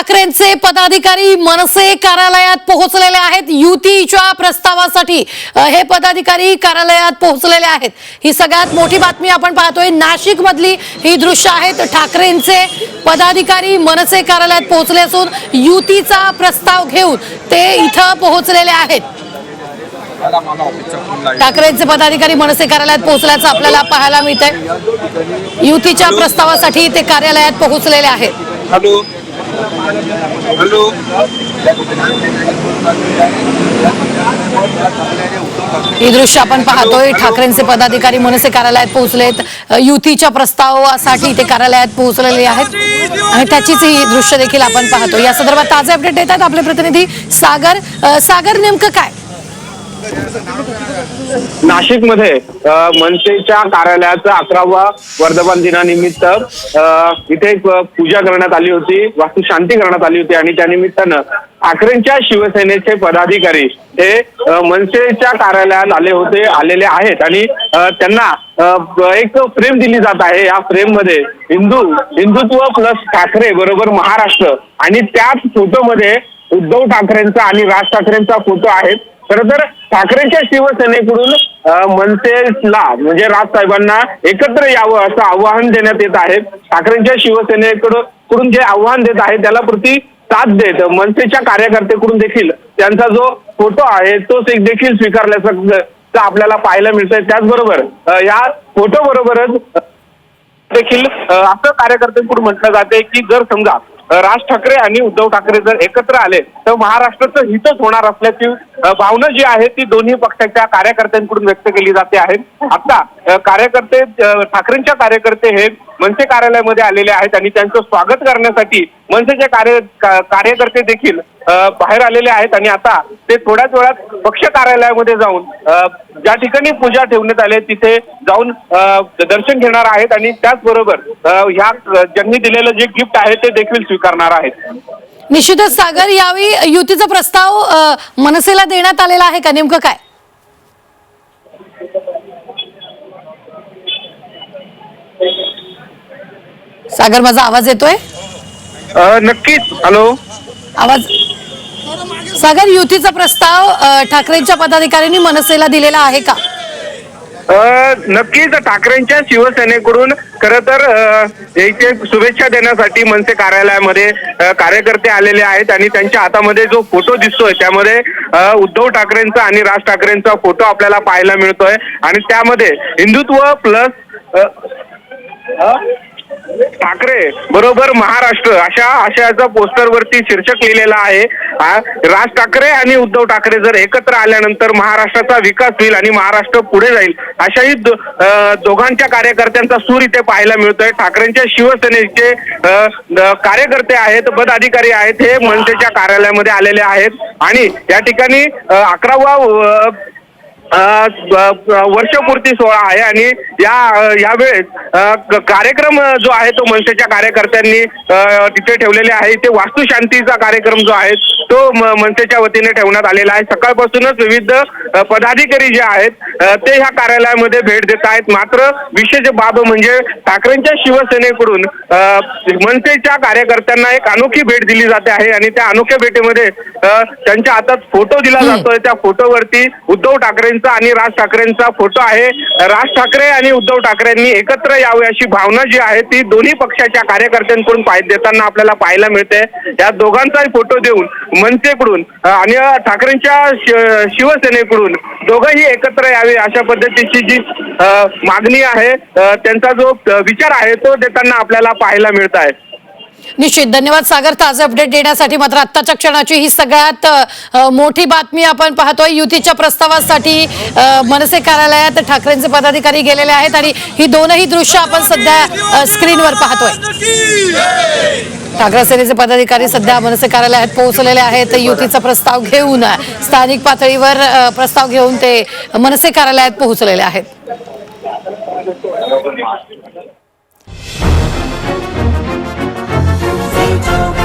ठाकरेंचे पदाधिकारी मनसे कार्यालयात पोहोचलेले आहेत. युतीच्या प्रस्तावासाठी हे पदाधिकारी कार्यालयात पोहोचलेले आहेत. ही सगळ्यात मोठी बातमी आपण पाहतोय. नाशिक मधली ही दृश्य आहेत. ठाकरेंचे पदाधिकारी मनसे कार्यालयात पोहोचले असून युतीचा प्रस्ताव घेऊन ते इथं पोहोचलेले आहेत. ठाकरेंचे पदाधिकारी मनसे कार्यालयात पोहोचल्याचं आपल्याला पाहायला मिळतंय. युतीच्या प्रस्तावासाठी ते कार्यालयात पोहोचलेले आहेत. हॅलो. ही दृश्य आपण पाहतोय. ठाकरेंचे पदाधिकारी मनसे कार्यालयात पोहोचलेत. युतीच्या प्रस्तावासाठी ते कार्यालयात पोहोचलेले आहेत. आणि त्याचीच ही दृश्य देखील आपण पाहतो या संदर्भात ताजे अपडेट देत आहेत आपले प्रतिनिधी सागर. सागर नेमकं काय? नाशिकमध्ये मनसेच्या कार्यालयाचा अकरावा वर्धमान दिनानिमित्त इथे एक पूजा करण्यात आली होती वास्तू शांती करण्यात आली होती आणि त्यानिमित्तानं ठाकरेंच्या शिवसेनेचे पदाधिकारी हे मनसेच्या कार्यालयात आले होते आलेले आहेत आणि त्यांना एक फ्रेम दिली जात आहे. या फ्रेममध्ये हिंदू हिंदुत्व प्लस ठाकरे बरोबर महाराष्ट्र आणि त्याच फोटोमध्ये उद्धव ठाकरेंचा आणि राज ठाकरेंचा फोटो आहे खरं तर ठाकरेंच्या शिवसेनेकडून मनसेला म्हणजे राज साहेबांना एकत्र यावं असं आव्हान देण्यात येत आहे. ठाकरेंच्या शिवसेनेकडून कडून जे आव्हान देत आहे त्याला प्रति साथ देत मनसेच्या कार्यकर्त्याकडून देखील त्यांचा जो फोटो आहे तो एक देखील स्वीकारल्याचं आपल्याला पाहायला मिळतंय. त्याचबरोबर या फोटो बरोबरच देखील असं कार्यकर्त्यांकडून म्हटलं जाते की जर समजा राज ठाकरे आणि उद्धव ठाकरे जर एकत्र आले तर महाराष्ट्राचं हितच होणार असल्याची भावना जी आहे ती दोन्ही पक्षाच्या कार्यकर्त्यांकडून व्यक्त केली जाते आहे. आता कार्यकर्ते ठाकरेंच्या कार्यकर्ते हे मनसे कार्यालयामध्ये आलेले आहेत आणि त्यांचं स्वागत करण्यासाठी मनसेचे कार्य कार्यकर्ते देखील बाहेर आलेले आहेत आणि आता ते थोड्याच वेळात पक्ष कार्यालयामध्ये जाऊन ज्या ठिकाणी पूजा ठेवण्यात आली आहे, तिथे जाऊन दर्शन घेणार आहेत आणि त्याचबरोबर ह्या ज्यांनी दिलेलं जे गिफ्ट आहे ते देखील स्वीकारणार आहेत. निश्चितच सागर यावेळी युतीचा प्रस्ताव मनसेला देण्यात आलेला आहे का? नेमकं काय? सागर माझा आवाज येतोय? नक्कीच. हॅलो? आवाज सागर युतीचा प्रस्ताव ठाकरेंच्या पदाधिकाऱ्यांनी मनसेला दिलेला आहे का? नक्कीच ठाकरेंच्या शिवसेनेकडून खर तर इथे शुभेच्छा देण्यासाठी मनसे कार्यालयामध्ये कार्यकर्ते आलेले आहेत आणि त्यांच्या हातामध्ये जो फोटो दिसतोय त्यामध्ये उद्धव ठाकरेंचा आणि राज ठाकरेंचा फोटो आपल्याला पाहायला मिळतोय. आणि त्यामध्ये हिंदुत्व प्लस ठाकरे बरोबर महाराष्ट्र अशा आशयाचा पोस्टरवरती शीर्षक लिहिलेला आहे. राज ठाकरे आणि उद्धव ठाकरे जर एकत्र आल्यानंतर महाराष्ट्राचा विकास होईल आणि महाराष्ट्र पुढे जाईल अशाही दो- दोघांच्या कार्यकर्त्यांचा सूर इथे पाहायला मिळतोय. ठाकरेंच्या शिवसेनेचे कार्यकर्ते आहेत पदाधिकारी आहेत हे मनसेच्या कार्यालयामध्ये आलेले आहेत. आणि या ठिकाणी अकरावा वर्षपूर्ती सोहळा आहे आणि या यावेळेस कार्यक्रम जो आहे तो मनसेच्या कार्यकर्त्यांनी तिथे ठेवलेले आहे. ते वास्तुशांतीचा कार्यक्रम जो आहे तो म- मनसेच्या वतीने ठेवण्यात आलेला आहे. सकाळपासूनच विविध पदाधिकारी जे आहेत ते ह्या कार्यालयामध्ये भेट देत आहेत. मात्र विशेष बाब म्हणजे ठाकरेंच्या शिवसेनेकडून मनसेच्या कार्यकर्त्यांना एक अनोखी भेट दिली जाते आहे आणि त्या अनोख्या भेटीमध्ये त्यांच्या हातात फोटो दिला जातोय. त्या फोटोवरती उद्धव ठाकरेंचा आणि राज ठाकरेंचा फोटो आहे. राज ठाकरे आणि उद्धव ठाकरेंनी एकत्र यावे अशी भावना जी आहे ती दोन्ही पक्षाच्या कार्यकर्त्यांकडून देताना आपल्याला पाहायला मिळते. या दोघांचाही फोटो देऊन मनसेकडून आणि ठाकरेंच्या शि- करून दोघंही एकत्र यावे अशा पद्धतीची जी मागणी आहे त्यांचा जो विचार आहे तो देताना आपल्याला पाहायला मिळत आहे. निश्चित. धन्यवाद सागर. ताजे अपडेट देण्यासाठी मात्र आत्ताच्या क्षणाची ही सगळ्यात मोठी बातमी आपण पाहतोय. युतीच्या प्रस्तावासाठी मनसे कार्यालयात ठाकरेंचे पदाधिकारी गेलेले आहेत आणि ही दोनही दृश्य आपण सध्या स्क्रीनवर पाहतोय. ठाकरे सेनेचे पदाधिकारी सध्या मनसे कार्यालयात पोहोचलेले आहेत. युतीचा प्रस्ताव घेऊन स्थानिक पातळीवर प्रस्ताव घेऊन ते मनसे कार्यालयात पोहोचलेले आहेत. Oh.